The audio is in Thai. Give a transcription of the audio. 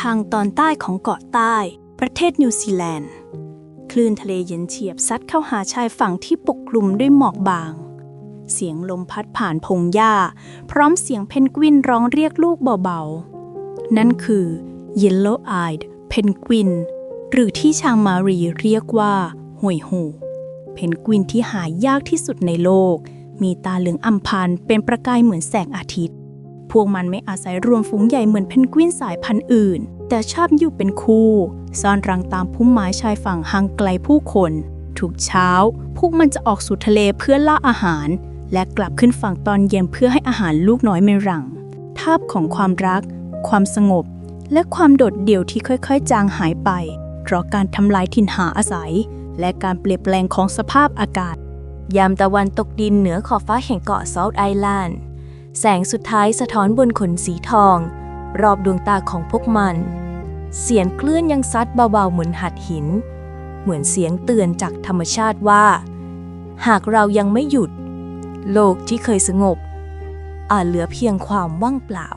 ทางตอนใต้ของเกาะใต้ ประเทศนิวซีแลนด์ คลื่นทะเลเย็นเฉียบซัดเข้าหาชายฝั่งที่ปกคลุมด้วยหมอกบาง เสียงลมพัดผ่านพงหญ้า พร้อมเสียงเพนกวินร้องเรียกลูกเบาๆ นั่นคือ Yellow-eyed Penguin หรือที่ชางมารีเรียกว่าห่วยหูเพนกวินที่หายากที่สุดในโลก มีตาเหลืองอำพันเป็นประกายเหมือนแสงอาทิตย์ พวกมันไม่อาศัยรวมฝูงใหญ่เหมือนเพนกวินสายพันธุ์อื่น แต่ชอบอยู่เป็นคู่ ซ่อนรังตามพุ่มไม้ชายฝั่งห่างไกลผู้คน ทุกเช้า พวกมันจะออกสู่ทะเลเพื่อล่าอาหาร และกลับขึ้นฝั่งตอนเย็นเพื่อให้อาหารลูกน้อยในรังทาบของความรัก ความสงบ และความโดดเดี่ยวที่ค่อยๆ จางหายไป เพราะการทำลายถิ่นหาอาศัย และการเปลี่ยนแปลงของสภาพอากาศ ยามตะวันตกดินเหนือขอบฟ้าแห่งเกาะเซาท์ไอแลนด์ แสงสุดท้ายสะท้อนบนขนสีทอง รอบดวงตาของพวกมัน เสียงคลื่นยังซัดเบาๆเหมือนหัดหิน เหมือนเสียงเตือนจากธรรมชาติว่า หากเรายังไม่หยุด โลกที่เคยสงบ อาจเหลือเพียงความว่างเปล่า